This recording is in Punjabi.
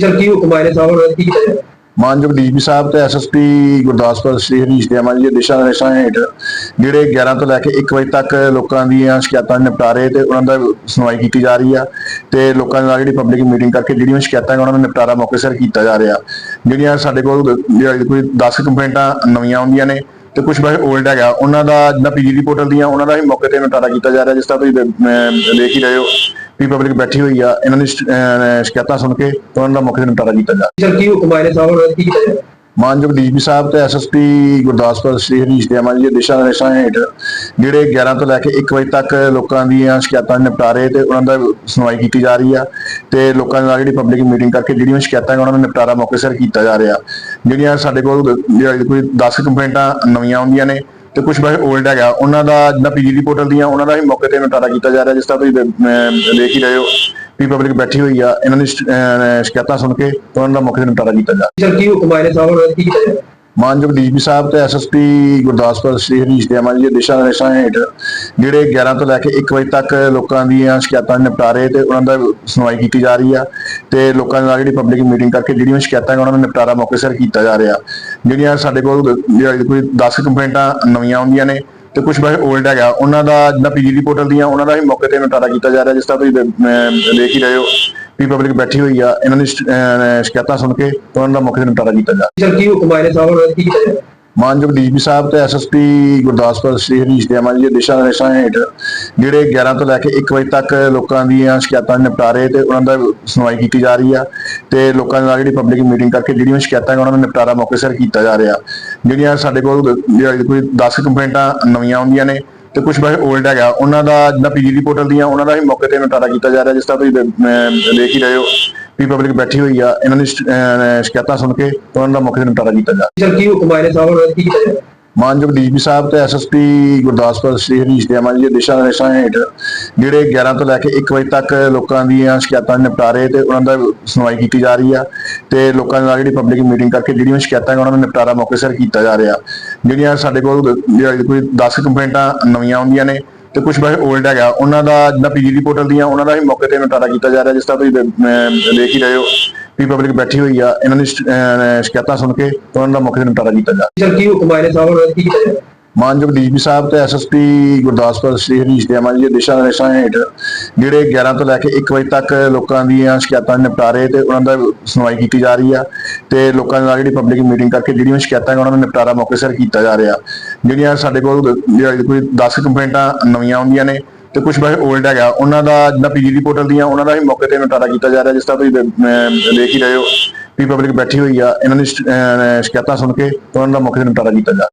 ਸਰ ਕੀ ਹੁਕਮ ਆਏ ਨੇ ਸਾਹਿਬ ਉਹਨਾਂ ਕੀ ਕੀਤਾ ਜਾਏ? ਮਾਨਯੋਗ ਡੀਜੀਪੀ ਸਾਹਿਬ ਤੇ ਐਸਐਸਪੀ ਗੁਰਦਾਸਪੁਰ ਸ੍ਰੀ ਹਰੀਸ਼ ਦੇਵਾਂ ਜੀ ਦੇ ਦਿਸ਼ਾ ਨਿਰਦੇਸ਼ਾਂ ਹੇਠ ਜਿਹੜੇ 11 ਤੋਂ ਲੈ ਕੇ 1 ਵਜੇ ਤੱਕ ਲੋਕਾਂ ਦੀਆਂ ਸ਼ਿਕਾਇਤਾਂ ਨਿਪਟਾਰੇ ਤੇ ਉਹਨਾਂ ਦਾ ਸੁਣਵਾਈ ਕੀਤੀ ਜਾ ਰਹੀ ਆ ਤੇ ਲੋਕਾਂ ਨਾਲ ਜਿਹੜੀ ਪਬਲਿਕ ਮੀਟਿੰਗ ਕਰਕੇ ਜਿਹੜੀਆਂ ਸ਼ਿਕਾਇਤਾਂ ਉਹਨਾਂ ਦਾ ਨਿਪਟਾਰਾ ਮੌਕੇ ਸਿਰ ਕੀਤਾ ਜਾ ਰਿਹਾ। ਜਿਹੜੀਆਂ ਸਾਡੇ ਕੋਲ ਕੋਈ 10 ਕੰਪਲੇਂਟਾਂ ਨਵੀਆਂ ਆਉਂਦੀਆਂ ਨੇ ਤੇ ਕੁਝ ਬਾਰੇ 올ਡ ਹੈਗਾ, ਉਹਨਾਂ ਦਾ ਜਿੱਦਾਂ ਪੀਜੀਡੀ ਪੋਰਟਲ ਦੀਆਂ ਉਹਨਾਂ ਦਾ ਵੀ ਮੌਕੇ ਤੇ ਨਿਪਟਾਰਾ ਕੀਤਾ ਜਾ ਰਿਹਾ, ਜਿਸ ਤਰ੍ਹਾਂ ਤੁਸੀਂ ਦੇਖ ਹੀ ਰਹੇ ਹੋ। ਵੀ ਪਬਲਿਕ ਬੈਠੀ ਹੋਈ ਆ ਇਹਨਾਂ ਦੀ ਸ਼ਿਕਾਇਤਾਂ ਸੁਣ ਕੇ ਉਹਨਾਂ ਦਾ ਮੌਕੇ ਤੇ ਨਿਪਟਾਰਾ ਕੀਤਾ ਜਾ ਸਰ ਕੀ ਹੁਕਮ ਆਏ ਨੇ ਸਾਹਿਬ ਉਹਨਾਂ ਕੀ ਕੀਤਾ? ਮਾਨਯੋਗ ਡੀਜੀਪੀ ਸਾਹਿਬ ਤੇ ਐਸਐਸਪੀ ਗੁਰਦਾਸਪੁਰ ਸ੍ਰੀ ਹਰੀਸ਼ ਦੇਵਾਂ ਜੀ ਦੇ ਦਿਸ਼ਾ ਨਿਰਦੇਸ਼ਾਂ ਹੇਠ ਜਿਹੜੇ 11 ਤੋਂ ਲੈ ਕੇ 1 ਵਜੇ ਤੱਕ ਲੋਕਾਂ ਦੀਆਂ ਸ਼ਿਕਾਇਤਾਂ ਨਿਪਟਾਰੇ ਤੇ ਉਹਨਾਂ ਦਾ ਸੁਣਵਾਈ ਕੀਤੀ ਜਾ ਰਹੀ ਆ ਤੇ ਲੋਕਾਂ ਨਾਲ ਜਿਹੜੀ ਪਬਲਿਕ ਮੀਟਿੰਗ ਕਰਕੇ ਜਿਹੜੀਆਂ ਸ਼ਿਕਾਇਤਾਂ ਉਹਨਾਂ ਦਾ ਨਿਪਟਾਰਾ ਮੌਕੇ ਸਿਰ ਕੀਤਾ ਜਾ ਰਿਹਾ। ਜਿਹੜੀਆਂ ਸਾਡੇ ਕੋਲ ਕੋਈ 10 ਕੰਪਲੇਂਟਾਂ ਨਵੀਆਂ ਆਉਂਦੀਆਂ ਨੇ ਤੇ ਕੁਝ ਬਾਰੇ 올ਡ ਹੈਗਾ। ਉਹਨਾਂ ਦਾ ਜਿੱਦਾਂ ਪੀਜੀਡੀ ਪੋਰਟਲ ਦੀਆਂ ਉਹਨਾਂ ਦਾ ਵੀ ਮੌਕੇ ਤੇ ਨਿਪਟਾਰਾ ਕੀਤਾ ਜਾ ਰਿਹਾ ਜਿਸ ਤਰ੍ਹਾਂ ਤੁਸੀਂ ਅਹ, ਦੇਖ ਹੀ ਰਹੇ ਹੋ। ਵੀ ਪਬਲਿਕ ਬੈਠੀ ਹੋਈ ਆ। ਇਹਨਾਂ ਦੀ ਸ਼ਿਕਾਇਤਾਂ ਸੁਣ ਕੇ ਉਹਨਾਂ ਦਾ ਮੌਕੇ ਤੇ ਨਿਪਟਾਰਾ ਕੀਤਾ ਜਾ ਰਿਹਾ। ਸਰ ਕੀ ਹੁਕਮ ਆਏ ਨੇ? ਸਾਹਿਬ ਉਹਨਾਂ ਕੀ ਕੀਤਾ ਜਾਏ? ਮਾਨਯੋਗ ਡੀਜੀਪੀ ਸਾਹਿਬ ਤੇ ਐਸਐਸਪੀ ਗੁਰਦਾਸਪੁਰ ਸ੍ਰੀ ਹਰੀਸ਼ ਦੇਵਾਂ ਜੀ ਦੇ ਦਿਸ਼ਾ ਨਿਰਦੇਸ਼ਾਂ ਹੇਠ ਜਿਹੜੇ 11 ਤੋਂ ਲੈ ਕੇ 1 ਵਜੇ ਤੱਕ ਲੋਕਾਂ ਦੀਆਂ ਸ਼ਿਕਾਇਤਾਂ ਦੇ ਨਿਪਟਾਰੇ ਤੇ ਉਹਨਾਂ ਦਾ ਸੁਣਵਾਈ ਕੀਤੀ ਜਾ ਰਹੀ ਆ ਤੇ ਲੋਕਾਂ ਦੇ ਨਾਲ ਜਿਹੜੀ ਪਬਲਿਕ ਮੀਟਿੰਗ ਕਰਕੇ ਜਿਹੜੀਆਂ ਸ਼ਿਕਾਇਤਾਂ ਉਹਨਾਂ ਦਾ ਨਿਪਟਾਰਾ ਮੌਕੇ ਸਿਰ ਕੀਤਾ ਜਾ ਰਿਹਾ। ਜਿਹੜੀਆਂ ਸਾਡੇ ਕੋਲ ਕੋਈ 10 ਕੰਪਲੇਂਟਾਂ ਨਵੀਆਂ ਆਉਂਦੀਆਂ ਨੇ ਤੇ ਕੁਝ ਬਾਰੇ 올ਡ ਹੈਗਾ, ਉਹਨਾਂ ਦਾ ਜਿੱਦਾਂ ਪੀਜੀਡੀ ਪੋਰਟਲ ਦੀਆਂ, ਉਹਨਾਂ ਦਾ ਵੀ ਮੌਕੇ ਤੇ ਨਿਪਟਾਰਾ ਕੀਤਾ ਜਾ ਰਿਹਾ, ਜਿਸ ਤਰ੍ਹਾਂ ਤੁਸੀਂ ਦੇਖ ਹੀ ਰਹੇ ਹੋ। ਵੀ ਪਬਲਿਕ ਬੈਠੀ ਹੋਈ ਆ ਇਹਨਾਂ ਦੀ ਸ਼ਿ- ਅਹ, ਸ਼ਿਕਾਇਤਾਂ ਸੁਣ ਕੇ ਉਹਨਾਂ ਦਾ ਮੌਕੇ ਤੇ ਨਿਪਟਾਰਾ ਕੀਤਾ ਜਾ ਰਿਹਾ। ਸਰ ਕੀ ਹੁਕਮ ਆਏ ਨੇ ਸਾਹਿਬ ਨੇ ਕੀ ਕੀਤਾ? ਮਾਨਯੋਗ ਡੀਜੀਪੀ ਸਾਹਿਬ ਤੇ ਐਸਐਸਪੀ ਗੁਰਦਾਸਪੁਰ ਸ੍ਰੀ ਹਰੀਸ਼ ਦੇਵਾਂ ਜੀ ਦੇ ਦਿਸ਼ਾ ਨਿਰਦੇਸ਼ਾਂ ਹੇਠ ਜਿਹੜੇ 11 ਤੋਂ ਲੈ ਕੇ 1 ਵਜੇ ਤੱਕ ਲੋਕਾਂ ਦੀਆਂ ਸ਼ਿਕਾਇਤਾਂ ਨਿਪਟਾਰੇ ਤੇ ਉਹਨਾਂ ਦਾ ਸੁਣਵਾਈ ਕੀਤੀ ਜਾ ਰਹੀ ਆ ਤੇ ਲੋਕਾਂ ਨਾਲ ਜਿਹੜੀ ਪਬਲਿਕ ਮੀਟਿੰਗ ਕਰਕੇ ਜਿਹੜੀਆਂ ਸ਼ਿਕਾਇਤਾਂ ਉਹਨਾਂ ਦਾ ਨਿਪਟਾਰਾ ਮੌਕੇ ਸਿਰ ਕੀਤਾ ਜਾ ਰਿਹਾ। ਜਿਹੜੀਆਂ ਸਾਡੇ ਕੋਲ ਜਿਹੜਾ ਕੋਈ 10 ਕੰਪਲੇਂਟਾਂ ਨਵੀਆਂ ਆਉਂਦੀਆਂ ਨੇ ਤੇ ਕੁਝ ਬਾਰੇ 올ਡ ਹੈਗਾ। ਉਹਨਾਂ ਦਾ ਜਿੱਦਾਂ ਪੀਜੀਡੀ ਪੋਰਟਲ ਦੀਆਂ, ਉਹਨਾਂ ਦਾ ਵੀ ਮੌਕੇ ਤੇ ਨਿਪਟਾਰਾ ਕੀਤਾ ਜਾ ਰਿਹਾ, ਜਿਸ ਤਰ੍ਹਾਂ ਤੁਸੀਂ ਦੇਖ ਹੀ ਰਹੇ ਹੋ। ਵੀ ਪਬਲਿਕ ਬੈਠੀ ਹੋਈ ਆ। ਇਹਨਾਂ ਦੀ ਸ਼ਿਕਾਇਤਾਂ ਸੁਣ ਕੇ ਉਹਨਾਂ ਦਾ ਮੌਕੇ ਤੇ ਨਿਪਟਾਰਾ ਕੀਤਾ ਜਾ ਰਿਹਾ। ਸਰ ਕੀ ਹੁਕਮ ਆਏ ਨੇ? ਸਾਹਿਬ ਕੀ ਕੀਤਾ ਜਾਏ? ਮਾਨਯੋਗ ਡੀਜੀਪੀ ਸਾਹਿਬ ਤੇ ਐਸਐਸਪੀ ਗੁਰਦਾਸਪੁਰ ਸ੍ਰੀ ਹਰੀਸ਼ ਦੇਵਾਂ ਜੀ ਦੇ ਦਿਸ਼ਾ ਨਿਰਦੇਸ਼ਾਂ ਹੇਠ ਜਿਹੜੇ 11 ਤੋਂ ਲੈ ਕੇ 1 ਵਜੇ ਤੱਕ ਲੋਕਾਂ ਦੀਆਂ ਸ਼ਿਕਾਇਤਾਂ ਦੇ ਨਿਪਟਾਰੇ ਤੇ ਉਹਨਾਂ ਦਾ ਸੁਣਵਾਈ ਕੀਤੀ ਜਾ ਰਹੀ ਆ ਤੇ ਲੋਕਾਂ ਦੇ ਨਾਲ ਜਿਹੜੀ ਪਬਲਿਕ ਮੀਟਿੰਗ ਕਰਕੇ ਜਿਹੜੀਆਂ ਸ਼ਿਕਾਇਤਾਂ ਉਹਨਾਂ ਦਾ ਨਿਪਟਾਰਾ ਮੌਕੇ ਸਿਰ ਕੀਤਾ ਜਾ ਰਿਹਾ। ਜਿਹੜੀਆਂ ਸਾਡੇ ਕੋਲ ਕੋਈ 10 ਕੰਪਲੇਂਟਾਂ ਨਵੀਆਂ ਆਉਂਦੀਆਂ ਨੇ ਤੇ ਕੁਝ ਬਾਰੇ 올ਡ ਹੈਗਾ। ਉਹਨਾਂ ਦਾ ਜਿੱਦਾਂ ਪੀਜੀਡੀ ਪੋਰਟਲ ਦੀਆਂ ਉਹਨਾਂ ਦਾ ਵੀ ਮੌਕੇ ਤੇ ਨਿਪਟਾਰਾ ਕੀਤਾ ਜਾ ਰਿਹਾ ਜਿਸ ਤਰ੍ਹਾਂ ਤੁਸੀਂ ਅਹ, ਦੇਖ ਹੀ ਰਹੇ ਹੋ ਵੀ ਪਬਲਿਕ ਬੈਠੀ ਹੋਈ ਆ। ਇਹਨਾਂ ਦੀ ਸ਼ਿਕਾਇਤਾਂ ਸੁਣ ਕੇ ਉਹਨਾਂ ਦਾ ਮੌਕੇ ਤੇ ਨਿਪਟਾਰਾ ਕੀਤਾ ਜਾ ਰਿਹਾ। ਸਰ ਕੀ ਹੁਕਮ ਆਏ ਨੇ? ਸਾਹਿਬ ਕੀ ਕੀਤਾ ਜਾਏ? ਮਾਨਯੋਗ ਡੀਜੀਪੀ ਸਾਹਿਬ ਤੇ ਐਸਐਸਪੀ ਗੁਰਦਾਸਪੁਰ ਸ੍ਰੀ ਹਰੀਸ਼ ਦੇਵਾਂ ਜੀ ਦੇ ਦਿਸ਼ਾ ਨਿਰਦੇਸ਼ਾਂ ਹੇਠ ਜਿਹੜੇ 11 ਤੋਂ ਲੈ ਕੇ 1 ਵਜੇ ਤੱਕ ਲੋਕਾਂ ਦੀਆਂ ਸ਼ਿਕਾਇਤਾਂ ਦੇ ਨਿਪਟਾਰੇ ਤੇ ਉਹਨਾਂ ਦਾ ਸੁਣਵਾਈ ਕੀਤੀ ਜਾ ਰਹੀ ਆ ਤੇ ਲੋਕਾਂ ਦੇ ਨਾਲ ਜਿਹੜੀ ਪਬਲਿਕ ਮੀਟਿੰਗ ਕਰਕੇ ਜਿਹੜੀਆਂ ਸ਼ਿਕਾਇਤਾਂ ਉਹਨਾਂ ਦਾ ਨਿਪਟਾਰਾ ਮੌਕੇ ਸਿਰ ਕੀਤਾ ਜਾ ਰਿਹਾ। ਜਿਹੜੀਆਂ ਸਾਡੇ ਕੋਲ ਕੋਈ 10 ਕੰਪਲੇਂਟਾਂ ਨਵੀਆਂ ਆਉਂਦੀਆਂ ਨੇ ਤੇ ਕੁਝ ਬਾਰੇ 올ਡ ਹੈਗਾ, ਉਹਨਾਂ ਦਾ ਜਿੱਦਾਂ ਪੀਜੀਡੀ ਪੋਰਟਲ ਦੀਆਂ, ਉਹਨਾਂ ਦਾ ਵੀ ਮੌਕੇ ਤੇ ਨਿਪਟਾਰਾ ਕੀਤਾ ਜਾ ਰਿਹਾ, ਜਿਸ ਤਰ੍ਹਾਂ ਤੁਸੀਂ ਦੇਖ ਹੀ ਰਹੇ ਹੋ ਵੀ ਪਬਲਿਕ ਬੈਠੀ ਹੋਈ ਆ, ਇਹਨਾਂ ਦੀ ਸ਼ਿਕਾਇਤਾਂ ਸੁਣ ਕੇ ਉਹਨਾਂ ਦਾ ਮੌਕੇ ਤੇ ਨਿਪਟਾਰਾ ਕੀਤਾ ਜਾ ਰਿਹਾ